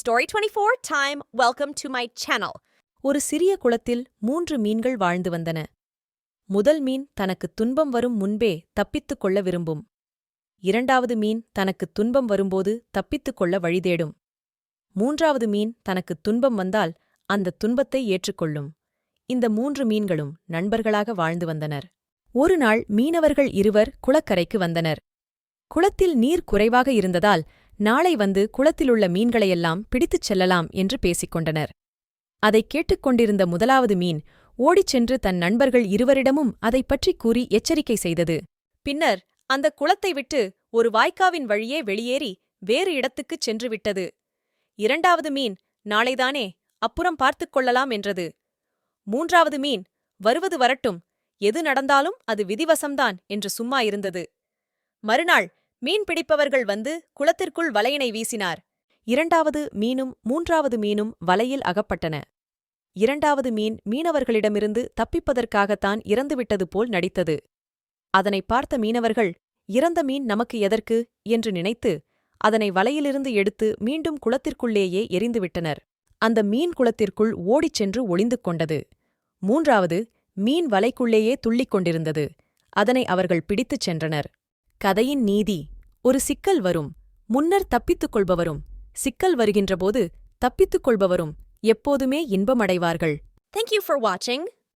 Story twenty four time welcome to my channel ஒரு சிறிய குளத்தில் மூன்று மீன்கள் வாழ்ந்து வந்தன. முதல் மீன் தனக்கு துன்பம் வரும் முன்பே தப்பித்துக் கொள்ள விரும்பும். இரண்டாவது மீன் தனக்கு துன்பம் வரும்போது தப்பித்துக் கொள்ள வழிதேடும் மூன்றாவது மீன் தனக்கு துன்பம் வந்தால் அந்த துன்பத்தை ஏற்றுக்கொள்ளும். இந்த மூன்று மீன்களும் நண்பர்களாக வாழ்ந்து வந்தனர். ஒரு நாள் மீனவர்கள் இருவர் குளக்கரைக்கு வந்தனர். குளத்தில் நீர் குறைவாக இருந்ததால் நாளை வந்து குளத்திலுள்ள மீன்களையெல்லாம் பிடித்துச் செல்லலாம் என்று பேசிக் கொண்டனர் அதைக் கேட்டுக்கொண்டிருந்த முதலாவது மீன் ஓடிச் சென்று தன் நண்பர்கள் இருவரிடமும் அதைப் பற்றிக் கூறி எச்சரிக்கை செய்தது. பின்னர் அந்த குளத்தை விட்டு ஒரு வாய்க்காவின் வழியே வெளியேறி வேறு இடத்துக்குச் சென்று விட்டது இரண்டாவது மீன் நாளைதானே அப்புறம் பார்த்துக் கொள்ளலாம் என்றது. மூன்றாவது மீன் வருவது வரட்டும் எது நடந்தாலும் அது விதிவசம்தான் என்று சும்மா இருந்தது. மறுநாள் மீன் பிடிப்பவர்கள் வந்து குளத்திற்குள் வலையினை வீசினார். இரண்டாவது மீனும் மூன்றாவது மீனும் வலையில் அகப்பட்டன. இரண்டாவது மீன் மீனவர்களிடமிருந்து தப்பிப்பதற்காகத்தான் இறந்துவிட்டது போல் நடித்தது. அதனை பார்த்த மீனவர்கள் இறந்த மீன் நமக்கு எதற்கு? என்று நினைத்து அதனை வலையிலிருந்து எடுத்து மீண்டும் குளத்திற்குள்ளேயே எரிந்துவிட்டனர் அந்த மீன் குளத்திற்குள் ஓடிச் சென்று ஒளிந்து கொண்டது. மூன்றாவது மீன் வலைக்குள்ளேயே துள்ளிக் கொண்டிருந்தது. அதனை அவர்கள் பிடித்துச் சென்றனர். கதையின் நீதி. ஒரு சிக்கல் வரும். முன்னர் தப்பித்துக் கொள்பவரும் சிக்கல் வருகின்றபோது தப்பித்துக் கொள்பவரும் எப்போதுமே இன்பமடைவார்கள். தேங்க்யூ ஃபார் வாட்சிங்.